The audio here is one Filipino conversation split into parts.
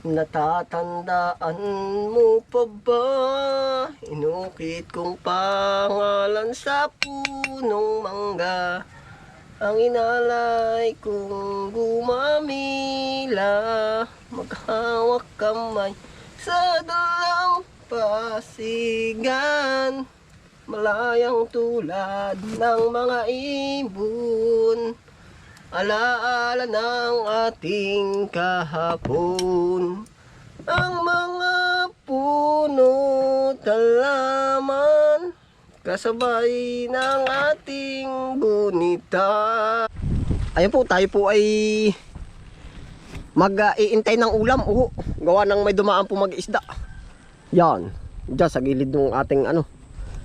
Natatandaan mo pa ba? Inukit kong pangalan sa punong mangga. Ang inalay kong gumamila. Maghawak kamay sa dalang pasigan. Malayang tulad ng mga ibon Alaala ng ating kahapon Ang mga puno talaman Kasabay ng ating gunita Ayun po, tayo po ay mag-iintay ng ulam. Oo, gawa ng may dumaan po mag-isda. Yan, dyan sa gilid ng ating ano.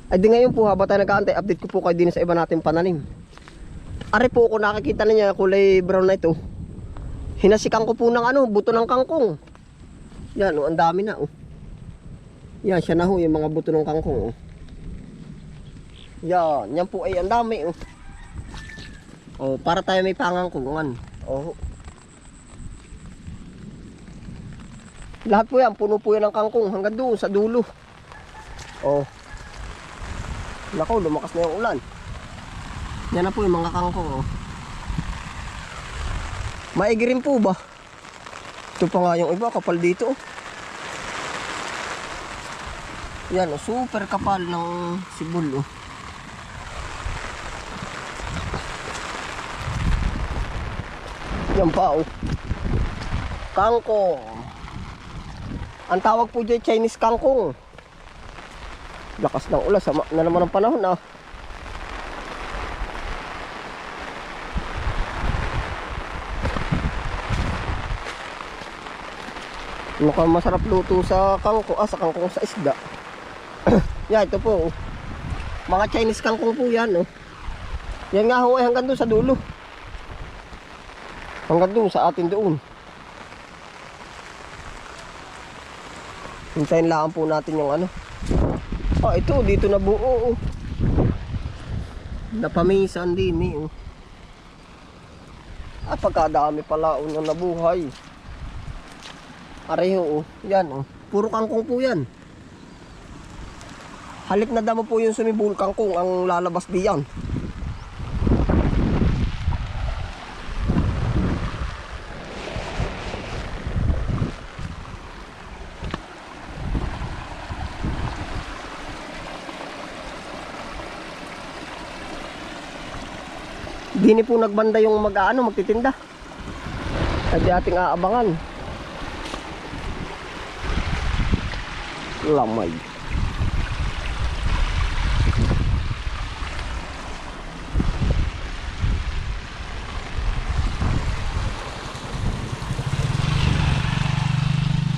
Ay di ngayon po, habang tayo nag-aantay, update ko po kayo din sa iba nating pananim. Ari po kung nakikita niya kulay brown na ito. Hinasikan ko po ng ano, buto ng kangkong. Yan, oh, ang dami na oh. Yan, siya na ho, yung mga buto ng kangkong oh. Yan, yan po ay ang dami oh. Oh, para tayo may pangangkungan. Oh. Lahat po yan, puno po yan ng kangkong hanggang doon sa dulo. Oh. Nako, lumakas na yung ulan. Yan na po yung mga kangkong. Oh. Maigi rin po ba? Ito pa nga yung iba, kapal dito. Oh. Yan, oh, super kapal ng sibol. Oh. Yan pa, oh. Kangkong. Ang tawag po dyan, Chinese kangkong. Lakas ng ulan, sama na naman ang panahon, ah. Mukhang masarap luto sa kangkong, ah, sa kangkong sa isda. yan, ito po. oh. Mga Chinese kangkong po yan, oh. Yan nga ho, eh, hanggang doon sa dulo. Hanggang doon sa atin doon. Hintayin lang po natin yung ano. Ah, ito, dito na buo, oh. Napamisan din, eh, oh. Ah, pagkadami pala, oh, na nabuhay. Areho, oh. Yan, oh. Puro kangkong po yan. Halik na damo po yung sumibul kangkong ang lalabas diyan. Dini po nagbanda yung mag-ano, magtitinda. Kasi ating aabangan. Lamay.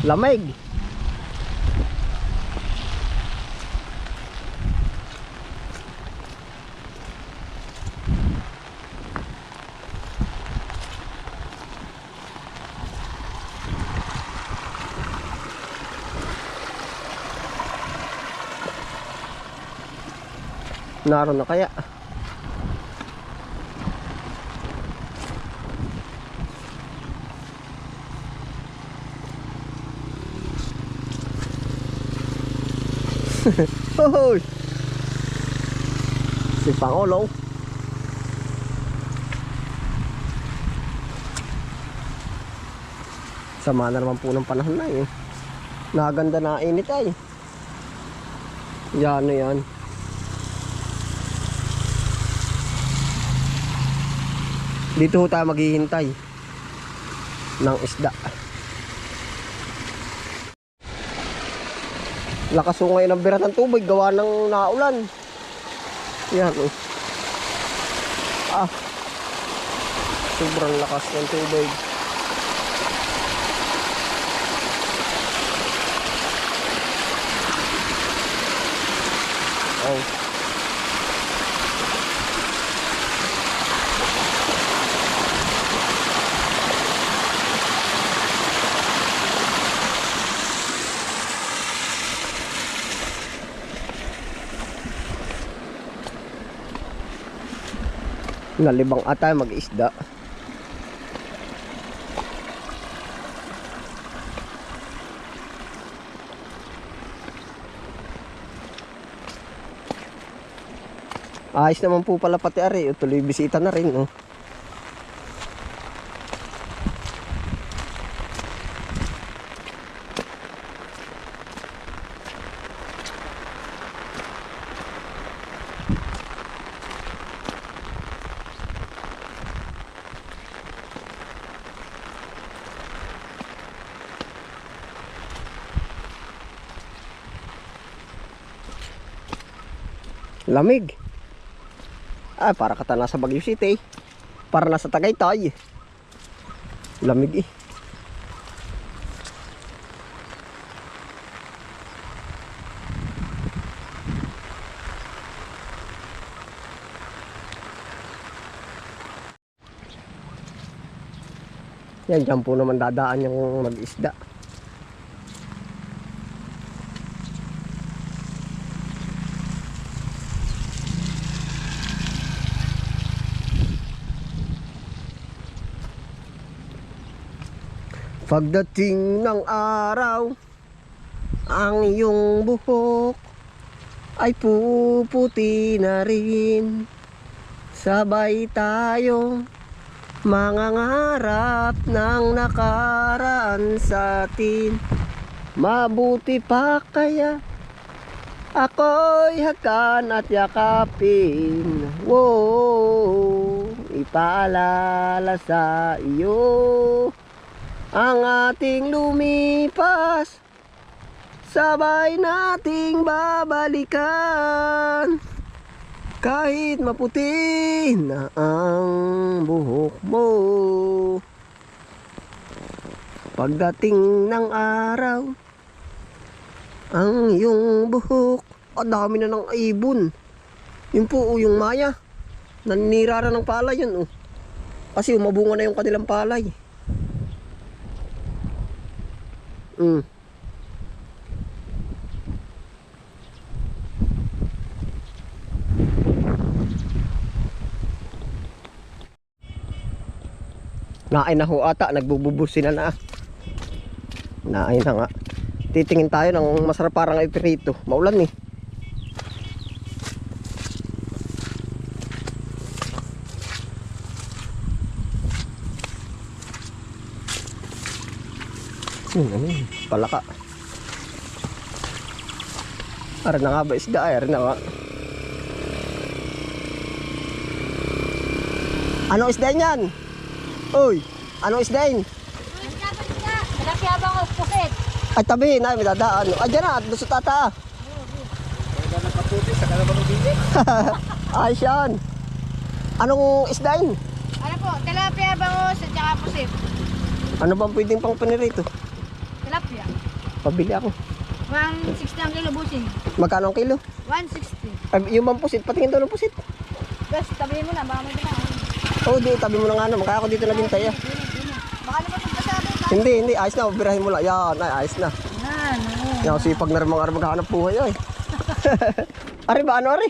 Lamig. Naroon na kaya. Hoy! Si Pangulo. Sama na naman po ng panahon na eh. Naganda na init ay. Yan yan. Dito ho tayo maghihintay ng isda. Lakas ho ngayon ang birat ng tubig gawa ng naulan. Yan oh. Ah. Sobrang lakas ng tubig. nalibang ata mag-isda ayos naman po pala pati ari tuloy bisita na rin oh. Lamig. Ah, para ka ta nasa Baguio City. Para nasa Tagaytay. Lamig eh. Yan, dyan po naman dadaan yung mag-isda. Pagdating ng araw, ang iyong buhok ay puputi na rin. Sabay tayong mangangarap ng nakaraan sa atin. Mabuti pa kaya ako'y hakan at yakapin. Wow, ipaalala sa iyo ang ating lumipas Sabay nating babalikan. Kahit maputi na ang buhok mo. Pagdating ng araw Ang iyong buhok Ang dami na ng ibon. Yun po oh, yung maya Nanira na ng palay yun oh. Kasi umabunga na yung kanilang palay Mm. Naay na ho ata, nagbububus sila na. Naay na nga. Titingin tayo ng masarap parang iprito. Maulan eh. Hmm, ano yun? Palaka. Ara na nga ba isda? Ay, ara na nga. Anong isda yan? Uy, anong isda yan? Malaki abang o pusit. Ay, tabi na, may dadaan. Ay, dyan na, lusot ata. Ay, siyan. Anong isda yan? Ano po, tilapia bangos at saka pusit. Ano bang pwedeng pang panirito? Tilapia. Pabili ako. 160 ang kilo busing. Magkano ang kilo? 160. Ay, yung bang pusit, patingin daw ng pusit. Guys, tabihin mo na, baka may dumaan. Oo, di, tabi mo na nga naman. Kaya ako dito nagbintay ah. Baka naman pagkasabi ka. Hindi, hindi, ayos na. Birahin mo lang. Yan, ay, ayos na. Yan, oo. Yan, sipag na rin mga araw maghahanap buhay ay. ari ba, ano ari?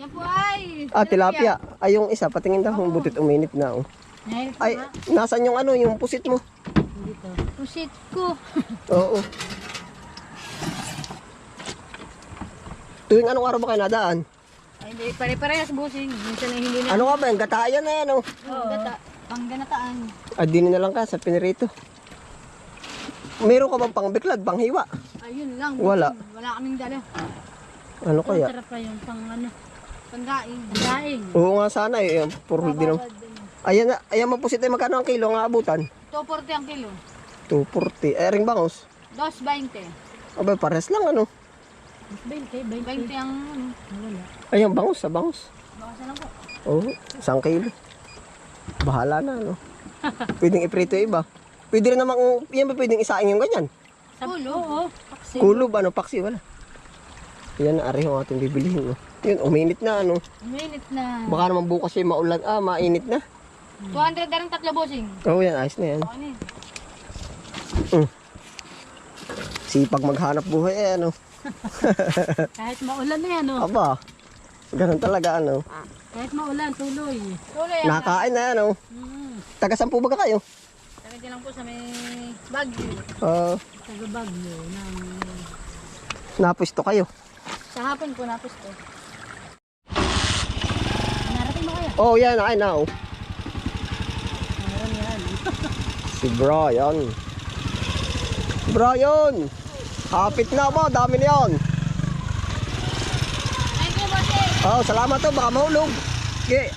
Yan po ay. Ah, tilapia. Ay, yung isa, patingin daw, yung butit uminit na. Oh. Ay, nga. nasan yung ano, yung pusit mo? Dito. Pusit ko. Oo. Tuwing anong araw ba kayo nadaan? Ay, hindi, pare-parehas busing. Minsan ay hindi na. Ano nga ba, yung gatayan na yan, oh. Oo. Gata. Pangganataan. Ah, di na lang ka sa pinirito. Meron ka bang pangbiklad, panghiwa? Ayun lang. Wala. busing. Wala kaming dala. Ano kaya? Sarap pa yung pang ano. Panggaing. Panggaing. Oo nga sana eh, puro din. Din. Ayan na, ayan man pusit ay magkano ang kilo ang aabutan? 240 ang kilo. 240. Ay, ring bangos. 220. Aba, pares lang ano. 20, 20 ang ano. Wala. Ayan, bangus, sa bangus. Baka lang po. Oo, isang kilo. Bahala na, ano. Pwedeng iprito iba. Pwede rin naman, yan ba pwedeng isaing yung ganyan? Sa pulo, oo. Paksi. Kulob, ano, paksi, wala. Yan na, ari yung ating bibilihin. No? Yun, uminit na, ano. Minute na. Baka naman bukas yung maulan. Ah, mainit na. 200 na rin tatlo bossing. Oo, yan, ayos na yan. Ano yun? Sipag maghanap buhay, eh, ano. Kahit maulan yan, oh. Aba, ganun talaga, ano. Kahit maulan, tuloy. Tuloy, ah. Nakain na, ano. Mm. Taga saan po ba kayo? Taga dyan lang po sa may Baguio. Ah, Taga Baguio. Ng... napusto kayo. Sa hapon po napos to. Oh, yan. Ay, now. Meron yan. Si Brian. Brian! Hapit na ba? Dami na yan. Thank you, bossing. Oh, salamat to. Baka mahulog. Okay.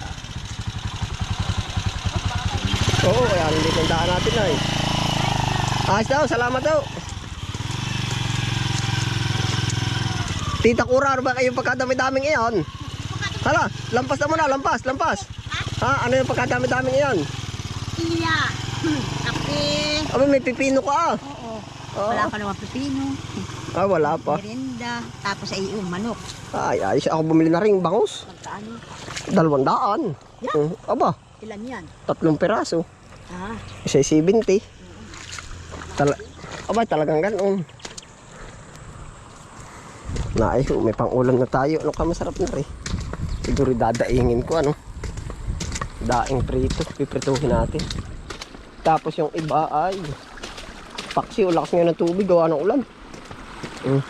Oo, oh, yan. Hindi tandaan natin na eh. Ayos daw. Salamat daw. Tita Kura, ano ba kayo pagkadami-daming iyan? Hala, lampas na muna, lampas, lampas. Ha, ano yung pagkadami-daming iyan? Iya. Kape. Aba, may pipino ka ah. Oo. Wala pa naman pepino. Ah, wala pa. Merinda. Tapos ay yung manok. Ay, ayos. Ako bumili na rin bangus. Magkaano? Dalawang daan. Yeah. Uh, aba, Ilan yan? tatlong peraso. Ah. Isa 70. Tala aba, talagang ganun. Na, ay, may pang-ulam na tayo. Ano ka masarap na rin? Siguro dadaingin ko, ano? Daing prito. Piprituhin natin. Tapos yung iba ay paksi o lakas ngayon ng tubig gawa ng ulan. Mm.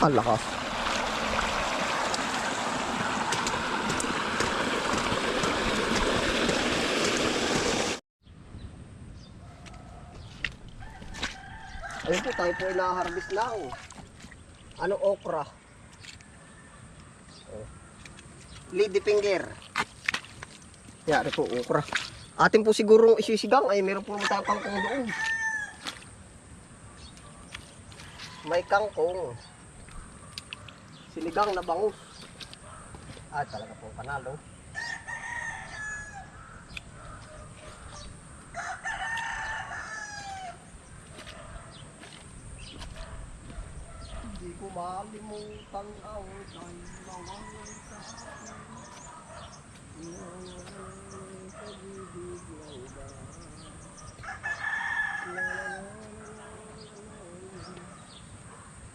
Ang lakas. Ayun po, tayo po na-harvest na. Oh. Ano okra? Oh. Lady finger. Yari po, okra. Atin po sigurong isisigang ay meron po naman tayong kangkong doon. May kangkong. Sinigang na bangus. Ah, talaga po panalo. Hindi ko malimutan ang kailangan sa akin. Yung pag-ibig na iba. La, la, la, la, la, la.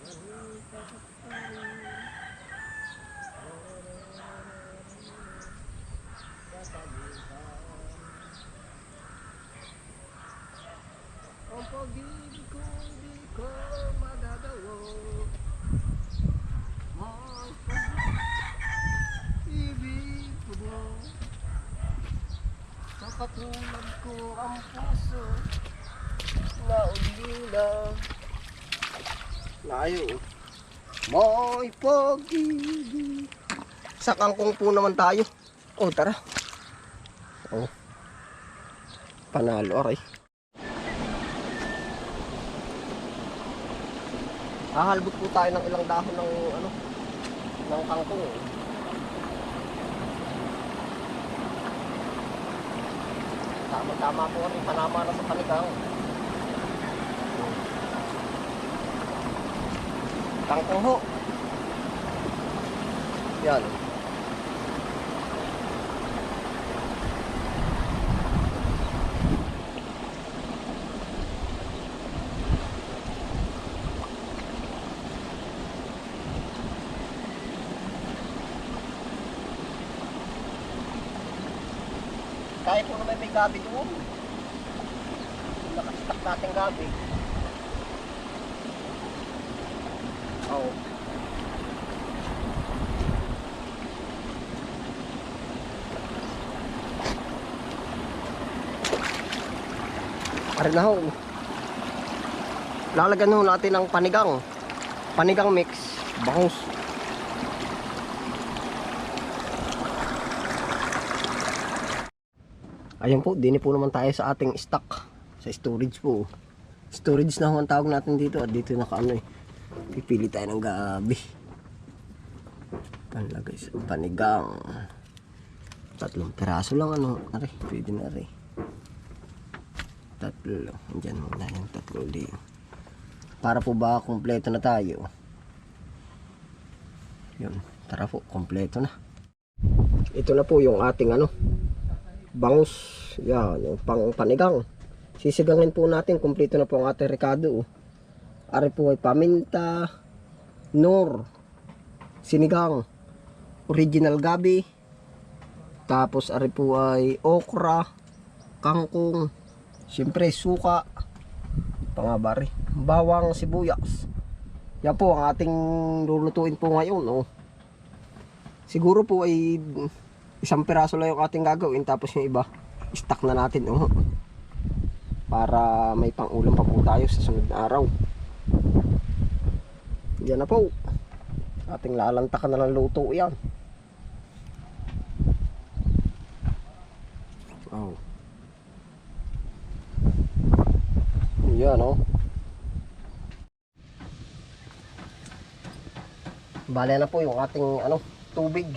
Dahil kakasari. Ang pag-ibig ko di ko magagawa Ang pag-ibig ko Sa katulad ko ang puso Na ulila Layo. May pag-ibig. Sa kangkong po naman tayo. Oh tara. Oh Panalo aray. Hahalbot po tayo ng ilang dahon ng ano ng kangkong. Tama tama po rin panama na sa panigang. Kangkong ho. Yan. Kaya po naman may gabi doon. Nakastak natin gabi. Oo. Arin na ho. Lalagyan natin ng panigang. Panigang mix. Bangus. Ayan po, dini po naman tayo sa ating stock. Sa storage po. Storage na ho ang tawag natin dito. At dito naka ano eh. Pipili tayo ng gabi. Panlagay sa panigang. Tatlong piraso lang ano. Ari, pwede na rin. Tatlo. Andyan muna yung tatlo din. Para po ba kumpleto na tayo? Yun. Tara po, kumpleto na. Ito na po yung ating ano bangus. Yan, yung pang panigang. Sisigangin po natin, kumpleto na po ang ating rekado. Ari po ay paminta, nor, sinigang, original gabi, tapos ari po ay okra, kangkong, siyempre suka, pangabari, bawang sibuyas, Yan po ang ating lulutuin po ngayon. Oh. Siguro po ay isang piraso lang yung ating gagawin tapos yung iba stock na natin. Oh. Para may pang-ulam pa po tayo sa sunod na araw. Yan na po. Ating lalantakan na ng luto yan. Oh. Yan oh. Bale na po yung ating ano, tubig.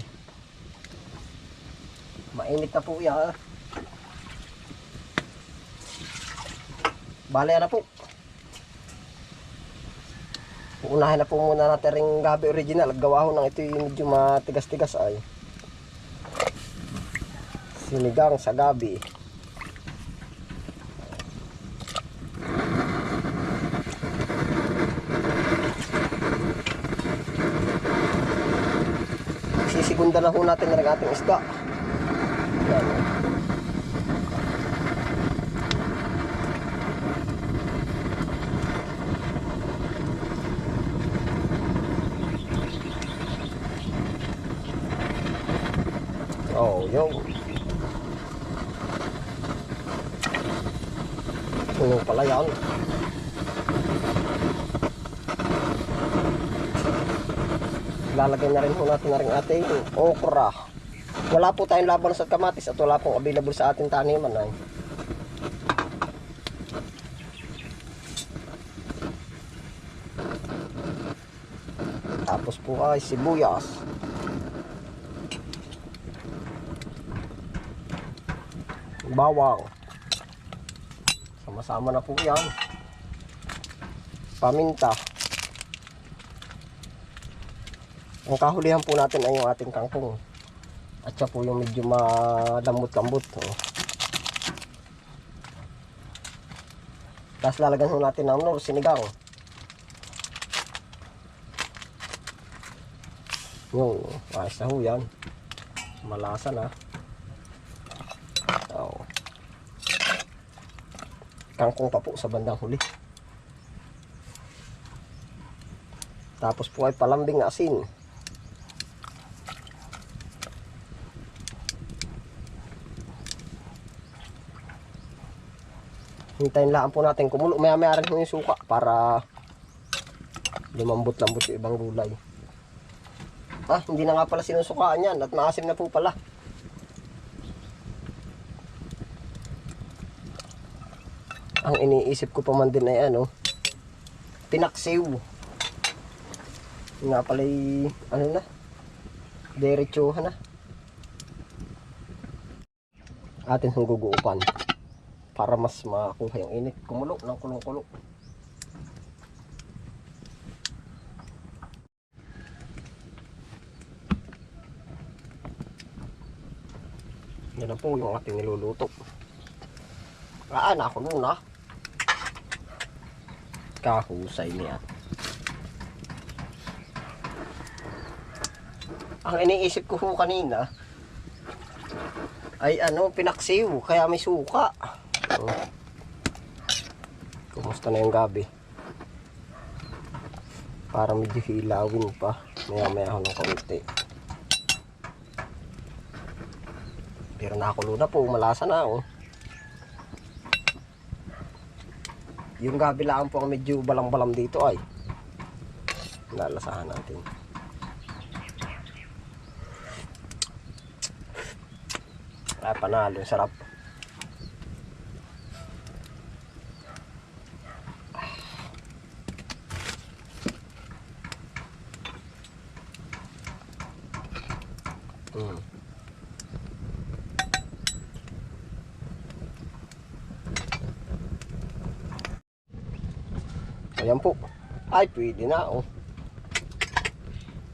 Mainit na po yan. Bale na po. Uunahin na po muna natin ring gabi original. At gawa ho ng ito yung medyo matigas-tigas ay. Sinigang sa gabi. Sisigunda na ho natin ng ating isda. Yan. Oh, yo. Puno pala yan. Lalagay na rin po natin na rin ating okra. Wala po tayong laban sa kamatis at wala pong available sa ating taniman ay. Tapos po ay sibuyas. Bawang. Sama-sama na po yan. Paminta. Ang kahulihan po natin ay yung ating kangkong. At siya po yung medyo malambot-lambot. Oh. Tapos lalagyan ho natin ng ano, sinigang. Yung, ayos na ho yan. Malasa na. Oh. Kangkong pa po sa bandang huli. Tapos po ay palambing asin. Hintayin lang po natin kumulo. Maya maya rin yung suka para lumambot-lambot yung ibang gulay. Ah, hindi na nga pala sinusukaan yan at maasim na po pala. Ang iniisip ko pa man din ay ano, pinaksiw. Nga pala ano na, diretsuhan na. Atin hong guguupan para mas makakuha yung init. Kumulo ng kulong-kulo. Yan na po yung ating niluluto. Ah, nakulo na. Kahusay niya. Ang iniisip ko ho kanina ay ano, pinaksiw, kaya may suka. Oh. Kumusta na yung gabi? Para medyo hilawin pa. Maya maya ako ng kaunti. Pero nakakulo na po, malasa na oh. Yung gabi po ang medyo balang-balam dito ay. Lalasahan natin. Ay, panalo. Sarap. Mm. Ayan po. Ay, pwede na, oh.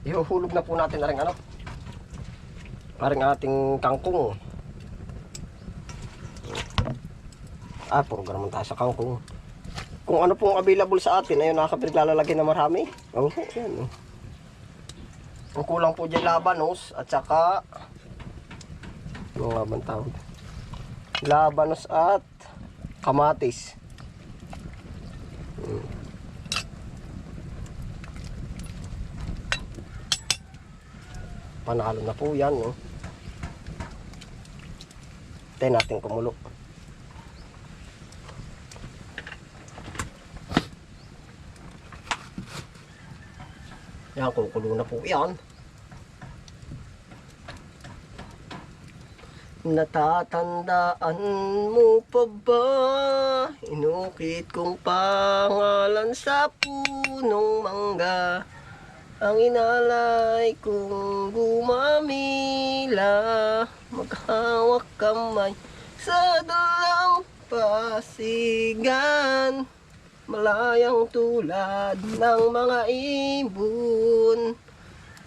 Ihuhulog na po natin na rin, ano. Parang ating kangkong. Ah, puro naman tayo sa kangkong. Kung ano pong available sa atin, ayun, nakakapilig lalagay na marami. Oh, yan, oh. Ang kulang po dyan labanos at saka nga bang tawag? Labanos at kamatis. Hmm. Panalo na po yan. Oh. Tayo natin kumulo. Yan, kukulo na po yan. Natatandaan mo pa ba? Inukit kong pangalan sa punong Ang inalay kong gumamila Maghawak kamay sa dalang pasigan. Malayang tulad ng mga ibon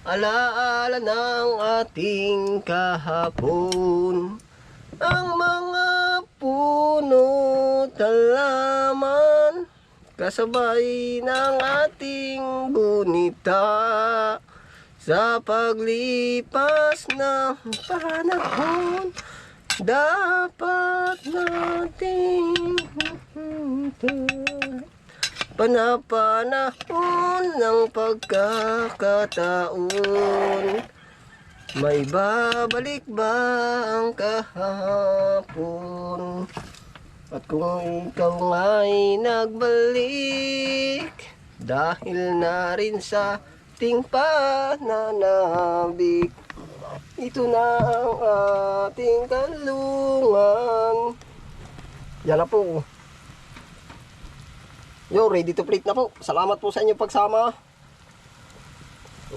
Alaala ng ating kahapon. Ang mga puno talaman Kasabay ng ating gunita Sa paglipas ng panahon Dapat nating Panapanahon ng pagkakataon. May babalik ba ang kahapon? At kung ikaw nga'y nagbalik Dahil na rin sa ting pananabik Ito na ang ating kalungan Yan na po Yo, ready to plate na po. Salamat po sa inyong pagsama.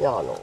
Yan o.